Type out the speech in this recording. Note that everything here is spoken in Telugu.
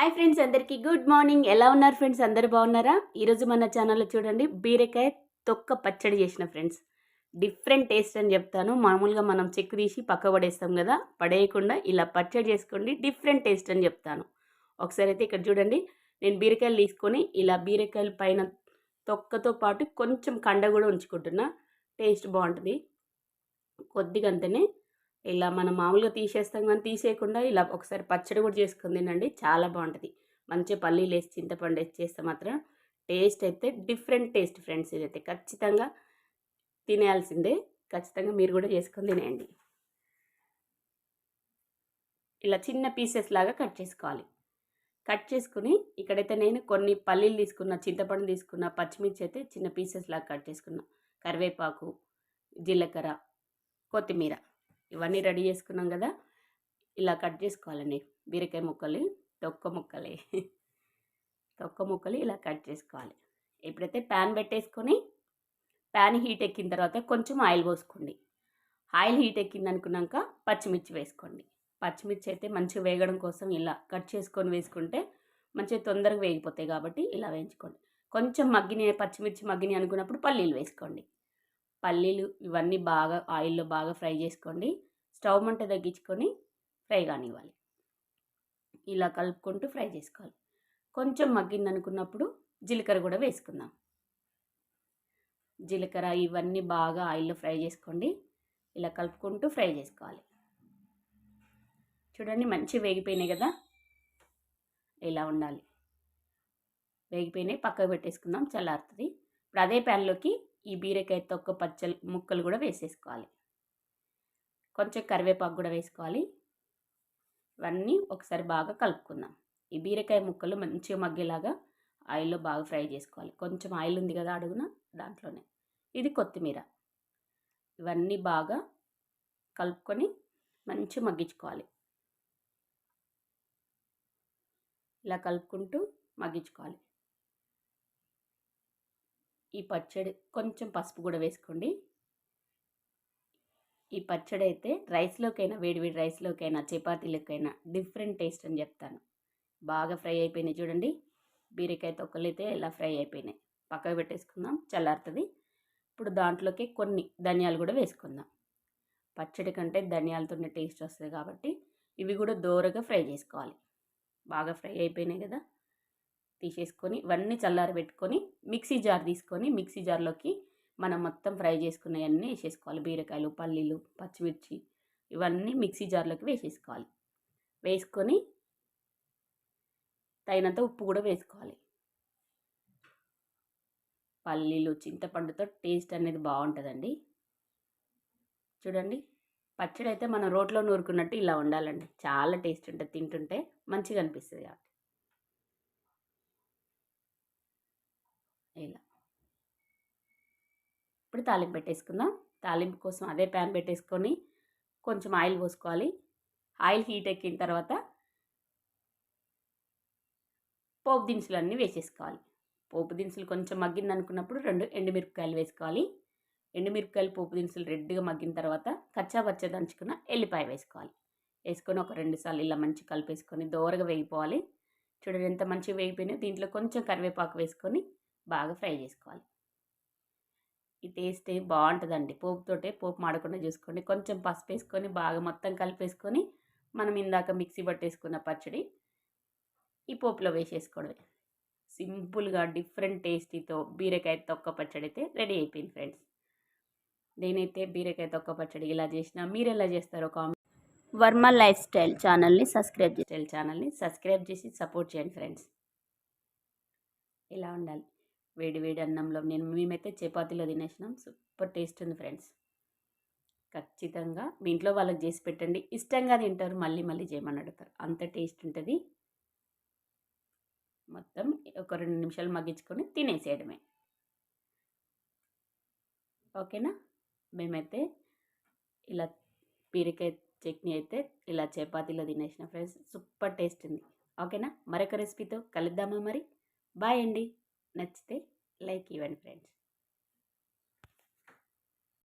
హాయ్ ఫ్రెండ్స్ అందరికీ గుడ్ మార్నింగ్ ఎలా ఉన్నారు ఫ్రెండ్స్ అందరు బాగున్నారా? ఈరోజు మన ఛానల్లో చూడండి బీరకాయ తొక్క పచ్చడి చేసిన ఫ్రెండ్స్ డిఫరెంట్ టేస్ట్ అని చెప్తాను. మామూలుగా మనం చెక్కు తీసి పక్క పడేస్తాం కదా పడేయకుండా ఇలా పచ్చడి చేసుకోండి డిఫరెంట్ టేస్ట్ అని చెప్తాను. ఒకసారి అయితే ఇక్కడ చూడండి నేను బీరకాయలు తీసుకొని ఇలా బీరకాయల పైన తొక్కతో పాటు కొంచెం కండ కూడా ఉంచుకుంటున్నా. టేస్ట్ బాగుంటుంది. కొద్దిగా అంతనే ఇలా మనం మామూలుగా తీసేస్తాం కానీ తీసేయకుండా ఇలా ఒకసారి పచ్చడి కూడా చేసుకుని తినండి. చాలా బాగుంటుంది. మంచిగా పల్లీలు వేసి చింతపండు వేసి చేస్తే మాత్రం టేస్ట్ అయితే డిఫరెంట్ టేస్ట్ ఫ్రెండ్స్ ఇదైతే. ఖచ్చితంగా తినేయాల్సిందే ఖచ్చితంగా మీరు కూడా చేసుకొని తినేయండి. ఇలా చిన్న పీసెస్ లాగా కట్ చేసుకోవాలి. కట్ చేసుకుని ఇక్కడైతే నేను కొన్ని పల్లీలు తీసుకున్న చింతపండు తీసుకున్న పచ్చిమిర్చి అయితే చిన్న పీసెస్ లాగా కట్ చేసుకున్నా. కరివేపాకు జీలకర్ర కొత్తిమీర. ఇవన్నీ రెడీ చేసుకున్నాం కదా! ఇలా కట్ చేసుకోవాలండి. బీరకాయ ముక్కలు తొక్క ముక్కలే. తొక్క ముక్కలు ఇలా కట్ చేసుకోవాలి. ఇప్పుడైతే ప్యాన్ పెట్టేసుకొని ప్యాన్ హీట్ ఎక్కిన తర్వాత కొంచెం ఆయిల్ పోసుకోండి. ఆయిల్ హీట్ ఎక్కింది అనుకున్నాక పచ్చిమిర్చి వేసుకోండి. పచ్చిమిర్చి అయితే మంచిగా వేగడం కోసం ఇలా కట్ చేసుకొని వేసుకుంటే మంచిగా తొందరగా వేగిపోతాయి కాబట్టి ఇలా వేయించుకోండి. కొంచెం మగ్గిన పచ్చిమిర్చి మగ్గిని అనుకున్నప్పుడు పల్లీలు వేసుకోండి. పల్లీలు ఇవన్నీ బాగా ఆయిల్లో బాగా ఫ్రై చేసుకోండి. స్టవ్ మంట తగ్గించుకొని ఫ్రై కానివ్వాలి. ఇలా కలుపుకుంటూ ఫ్రై చేసుకోవాలి. కొంచెం మగ్గింది అనుకున్నప్పుడు జీలకర్ర కూడా వేసుకుందాం. జీలకర్ర ఇవన్నీ బాగా ఆయిల్లో ఫ్రై చేసుకోండి. ఇలా కలుపుకుంటూ ఫ్రై చేసుకోవాలి. చూడండి మంచి వేగిపోయినాయి కదా? ఇలా ఉండాలి. వేగిపోయినాయి పక్కకు పెట్టేసుకుందాం చల్లారుతుంది. ఇప్పుడు అదే ప్యాన్లోకి ఈ బీరకాయ తొక్క పచ్చలు ముక్కలు కూడా వేసేసుకోవాలి. కొంచెం కరివేపాకు కూడా వేసుకోవాలి. ఇవన్నీ ఒకసారి బాగా కలుపుకుందాం. ఈ బీరకాయ ముక్కలు మంచిగా మగ్గేలాగా ఆయిల్లో బాగా ఫ్రై చేసుకోవాలి. కొంచెం ఆయిల్ ఉంది కదా అడుగున దాంట్లోనే. ఇది కొత్తిమీర. ఇవన్నీ బాగా కలుపుకొని మంచిగా మగ్గించుకోవాలి. ఇలా కలుపుకుంటూ మగ్గించుకోవాలి. ఈ పచ్చడి కొంచెం పసుపు కూడా వేసుకోండి. ఈ పచ్చడి అయితే రైస్లోకైనా వేడివేడి రైస్లోకైనా చపాతీలకైనా డిఫరెంట్ టేస్ట్ అని చెప్తాను. బాగా ఫ్రై అయిపోయినాయి చూడండి. బీరకాయ తొక్కలైతే ఇలా ఫ్రై అయిపోయినాయి. పక్కకు పెట్టేసుకుందాం. చల్లారుతుంది. ఇప్పుడు దాంట్లోకి కొన్ని ధనియాలు కూడా వేసుకుందాం. పచ్చడి కంటే ధనియాలతోనే టేస్ట్ వస్తుంది కాబట్టి ఇవి కూడా దోరగా ఫ్రై చేసుకోవాలి. బాగా ఫ్రై అయిపోయినాయి కదా. తీసేసుకొని ఇవన్నీ చల్లారి పెట్టుకొని మిక్సీ జార్ తీసుకొని మిక్సీ జార్లోకి మనం మొత్తం ఫ్రై చేసుకున్నవన్నీ వేసేసుకోవాలి. బీరకాయలు పల్లీలు పచ్చిమిర్చి ఇవన్నీ మిక్సీ జార్లోకి వేసేసుకోవాలి. వేసుకొని తగినంత ఉప్పు కూడా వేసుకోవాలి. పల్లీలు చింతపండుతో టేస్ట్ అనేది బాగుంటుందండి. చూడండి పచ్చడి అయితే మనం రోట్లో నూరుకున్నట్టు ఇలా ఉండాలండి. చాలా టేస్ట్ ఉంటుంది తింటుంటే మంచిగా అనిపిస్తుంది కాబట్టి. ఇలా. ఇప్పుడు తాలింపు పెట్టేసుకుందాం. తాలింపు కోసం అదే ప్యాన్ పెట్టేసుకొని కొంచెం ఆయిల్ పోసుకోవాలి. ఆయిల్ హీట్ ఎక్కిన తర్వాత పోపు దినుసులు అన్నీ వేసేసుకోవాలి. పోపు దినుసులు కొంచెం మగ్గింది అనుకున్నప్పుడు రెండు ఎండుమిరపకాయలు వేసుకోవాలి. ఎండుమిరపకాయలు పోపు దినుసులు రెడ్గా మగ్గిన తర్వాత కచ్చా పచ్చ దంచుకున్న ఎల్లిపాయ వేసుకోవాలి. వేసుకొని ఒక రెండు సార్లు ఇలా మంచి కలిపేసుకొని దోరగా వేగిపోవాలి. చూడండి ఎంత మంచిగా వేగిపోయినా దీంట్లో కొంచెం కరివేపాకు వేసుకొని బాగా ఫ్రై చేసుకోవాలి. ఈ టేస్ట్ బాగుంటుందండి. పోపుతోటే పోపు మాడకుండా చూసుకోండి. కొంచెం పసుపు వేసుకొని బాగా మొత్తం కలిపేసుకొని మనం ఇందాక మిక్సీ పట్టేసుకున్న పచ్చడి ఈ పోపులో వేసేసుకోవడమే. సింపుల్గా డిఫరెంట్ టేస్టీతో బీరకాయ తొక్క పచ్చడి అయితే రెడీ అయిపోయింది ఫ్రెండ్స్. నేనైతే బీరకాయ తొక్క పచ్చడి ఇలా చేసిన మీరు ఎలా చేస్తారో కామెంట్ వర్మ లైఫ్ స్టైల్ ఛానల్ని సబ్స్క్రైబ్ చేయాలి ఛానల్ని సబ్స్క్రైబ్ చేసి సపోర్ట్ చేయండి ఫ్రెండ్స్. ఇలా ఉండాలి. వేడి వేడి అన్నంలో నేను మేమైతే చపాతీలో తినేసినాం. సూపర్ టేస్ట్ ఉంది ఫ్రెండ్స్. ఖచ్చితంగా మీ ఇంట్లో వాళ్ళకి చేసి పెట్టండి. ఇష్టంగా తింటారు మళ్ళీ మళ్ళీ చేయమని అడుగుతారు. అంత టేస్ట్ ఉంటుంది. మొత్తం ఒక రెండు నిమిషాలు మగ్గించుకొని తినేసేయడమే. ఓకేనా? మేమైతే ఇలా బీరకాయ చట్నీ అయితే ఇలా చపాతీలో తినేసిన ఫ్రెండ్స్. సూపర్ టేస్ట్ ఉంది. ఓకేనా? మరొక రెసిపీతో కలుద్దామా మరి? బాయ్ అండి. నచ్చితే లైక్ ఇవ్వండి ఫ్రెండ్స్.